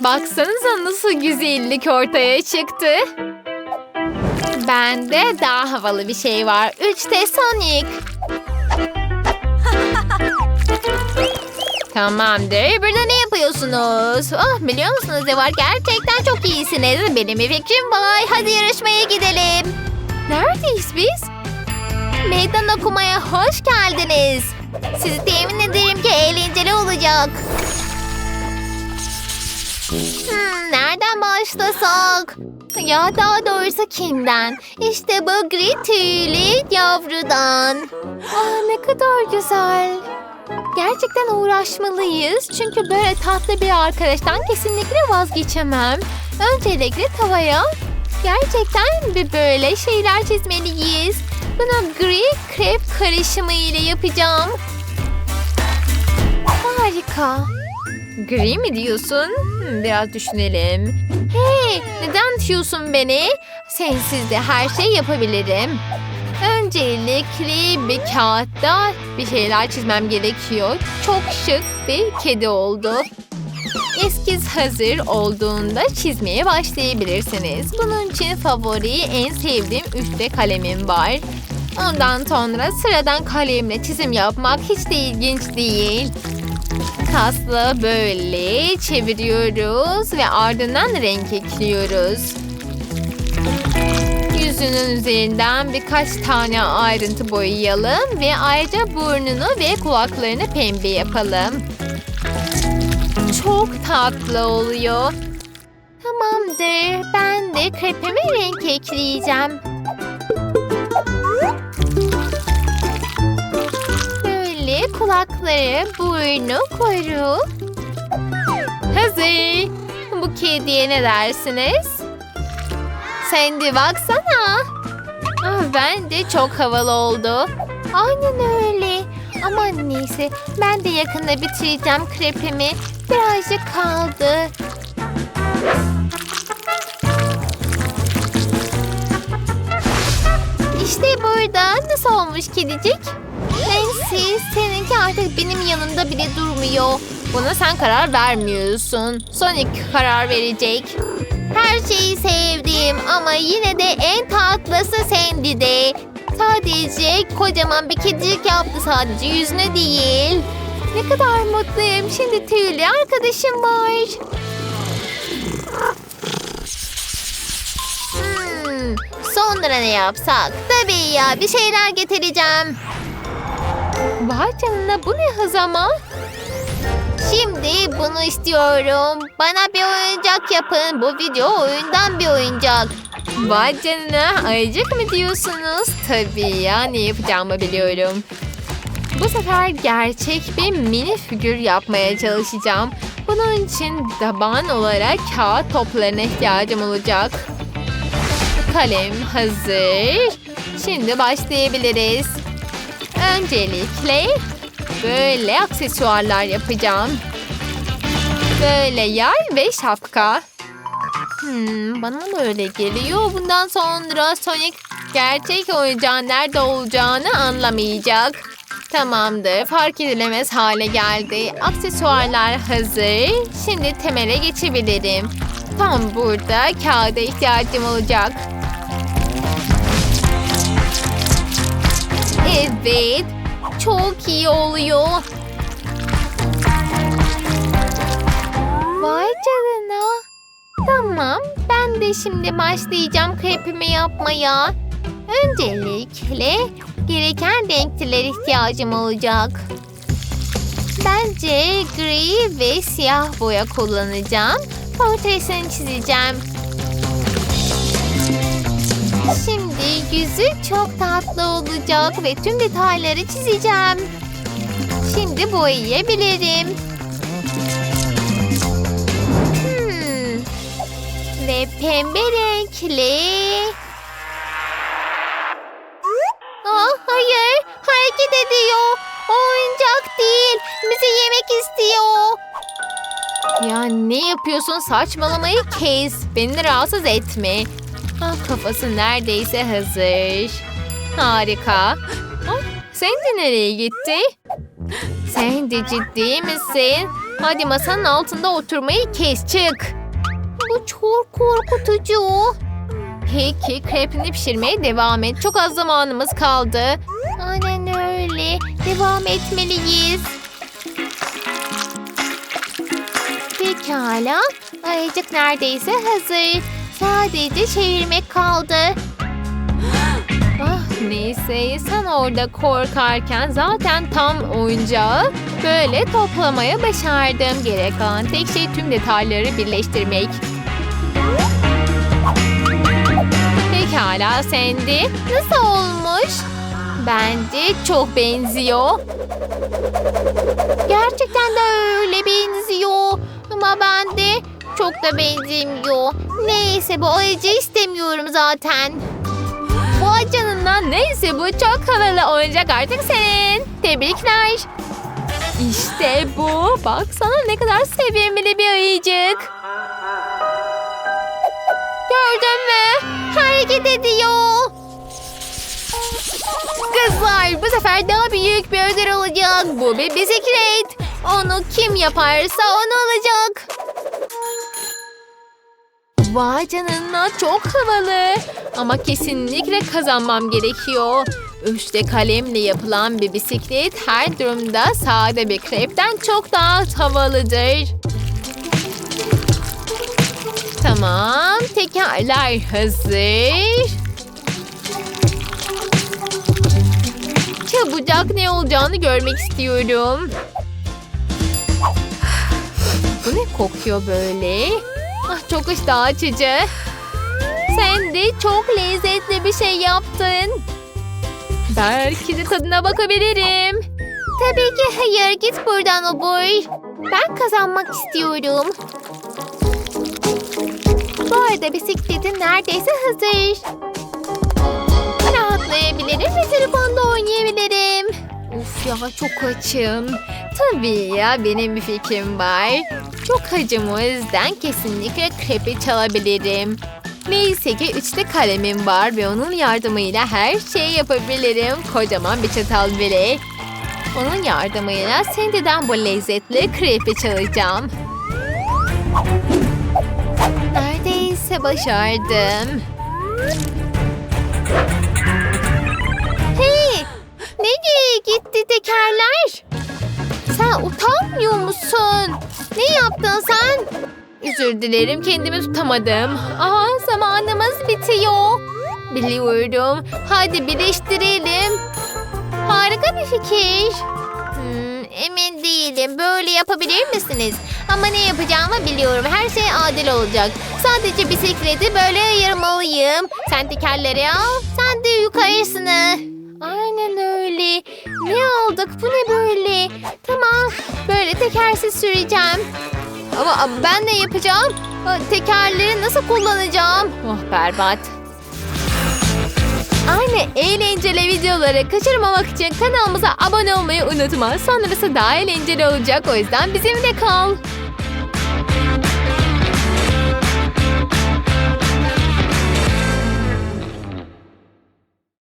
Baksanıza nasıl güzellik ortaya çıktı. Bende daha havalı bir şey var. 3D Sonic. Tamamdır. Burada ne yapıyorsunuz? Ah biliyor musunuz ne? Gerçekten çok iyisiniz. Benim bir fikrim var. Hadi yarışmaya gidelim. Neredeyiz biz? Meydan okumaya hoş geldiniz. Sizi temin ederim ki eğlenceli olacak. Hmm, nereden başlasak? Ya daha doğrusu kimden? İşte bu gri tüylü yavrudan. Ah ne kadar güzel. Gerçekten uğraşmalıyız. Çünkü böyle tatlı bir arkadaştan kesinlikle vazgeçemem. Öncelikle tavaya gerçekten bir böyle şeyler çizmeliyiz. Bunu gri krep karışımı ile yapacağım. Harika. Gri mi diyorsun? Hmm, biraz düşünelim. Hey, neden diyorsun beni? Sensiz de her şey yapabilirim. Öncelikle bir kağıtta bir şeyler çizmem gerekiyor. Çok şık bir kedi oldu. Eskiz hazır olduğunda çizmeye başlayabilirsiniz. Bunun için favori en sevdiğim 3D kalemim var. Ondan sonra sıradan kalemle çizim yapmak hiç de ilginç değil. Kasla böyle çeviriyoruz ve ardından renk ekliyoruz. Yüzünün üzerinden birkaç tane ayrıntı boyayalım ve ayrıca burnunu ve kulaklarını pembe yapalım. Çok tatlı oluyor. Tamamdır. Ben de krepime renk ekleyeceğim. Kulakları, burnu, kuyruğu. Hazır. Bu kediye ne dersiniz? Sen de baksana. Ah, bence çok havalı oldu. Aynen öyle. Ama neyse ben de yakında bitireceğim krepimi. Birazcık kaldı. İşte burada nasıl olmuş kedicik? Nancy seninki artık benim yanımda bile durmuyor. Buna sen karar vermiyorsun. Sonic karar verecek. Her şeyi sevdim ama yine de en tatlısı sendi de. Sadece kocaman bir kedicik yaptı sadece yüzüne değil. Ne kadar mutluyum. Şimdi tüylü arkadaşım var. Hmm, sonra ne yapsak? Tabii ya bir şeyler getireceğim. Vay canına bu ne hız ama? Şimdi bunu istiyorum. Bana bir oyuncak yapın. Bu video oyundan bir oyuncak. Vay canına ayıcık mı diyorsunuz? Tabii ya ne yapacağımı biliyorum. Bu sefer gerçek bir mini figür yapmaya çalışacağım. Bunun için taban olarak kağıt toplarına ihtiyacım olacak. Kalem hazır. Şimdi başlayabiliriz. Öncelikle böyle aksesuarlar yapacağım. Böyle yay ve şapka. Hmm, bana mı öyle geliyor? Bundan sonra Sonic gerçek oyuncağın nerede olacağını anlamayacak. Tamamdır. Fark edilemez hale geldi. Aksesuarlar hazır. Şimdi temele geçebilirim. Tam burada kağıda ihtiyacım olacak. Evet. Çok iyi oluyor. Vay canına. Tamam. Ben de şimdi başlayacağım krepimi yapmaya. Öncelikle gereken renkler ihtiyacım olacak. Bence gri ve siyah boya kullanacağım. Portresini çizeceğim. Şimdi yüzü çok tatlı olacak ve tüm detayları çizeceğim. Şimdi boyayabilirim. Hmm. Ve pembe renkli. Ah hayır, hareket ediyor. Oyuncak değil, bizi yemek istiyor. Ya ne yapıyorsun saçmalamayı kes. Beni rahatsız etme. Ah, kafası neredeyse hazır. Harika. Ah, sen de nereye gitti? Sen de ciddi misin? Hadi masanın altında oturmayı kes çık. Bu çok korkutucu. Peki krepini pişirmeye devam et. Çok az zamanımız kaldı. Aynen öyle. Devam etmeliyiz. Pekala. Ayıcık neredeyse hazır. Sadece çevirmek kaldı. Ah neyse sen orada korkarken zaten tam oyuncağı böyle toplamaya başardım. Gerek kalan tek şey tüm detayları birleştirmek. Pekala Sandy. Nasıl olmuş? Bence çok benziyor. Gerçekten de öyle benziyor. Ama ben de çok da benzemiyor. Neyse bu ayıcı istemiyorum zaten. Vay canına neyse bu çok havalı oyuncak artık senin. Tebrikler. İşte bu. Bak sana ne kadar sevimli bir ayıcık. Gördün mü? Hareket ediyor. Kızlar bu sefer daha büyük bir ödül olacak. Bu bir bisiklet. Onu kim yaparsa onu alacak. Vay canına çok havalı. Ama kesinlikle kazanmam gerekiyor. Üçte kalemle yapılan bir bisiklet her durumda sade bir krepten çok daha havalıdır. Tamam, tekerler hazır. Çabucak ne olacağını görmek istiyorum. Bu ne kokuyor böyle? Ah, çok iştah açıcı. Sen de çok lezzetli bir şey yaptın. Belki de tadına bakabilirim. Tabii ki hayır. Git buradan obur. Ben kazanmak istiyorum. Bu arada bisikletin neredeyse hazır. Rahatlayabilirim ve telefonda oynayabilirim. Uf ya çok açım. Tabii ya benim bir fikrim var. Çok acım o yüzden kesinlikle krepi çalabilirim. Neyse ki üçte kalemim var ve onun yardımıyla her şeyi yapabilirim. Kocaman bir çatal bile. Onun yardımıyla Sandy'den bu lezzetli krepi çalacağım. Neredeyse başardım. Hey! Nereye gitti tekerler? Sen utanmıyor musun? Ne yaptın sen? Özür dilerim kendimi tutamadım. Aha zamanımız bitiyor. Biliyorum. Hadi birleştirelim. Harika bir fikir. Hmm, emin değilim. Böyle yapabilir misiniz? Ama ne yapacağımı biliyorum. Her şey adil olacak. Sadece bisikleti böyle ayırmalıyım. Sen tekerleri al. Sen de yukarısını. Aynen öyle. Ne aldık? Bu ne böyle? Tamam. Böyle tekersiz süreceğim. Ama ben ne yapacağım? Tekerleri nasıl kullanacağım? Oh berbat. Aynı eğlenceli videoları kaçırmamak için kanalımıza abone olmayı unutma. Sonrası daha eğlenceli olacak o yüzden bizimle kal.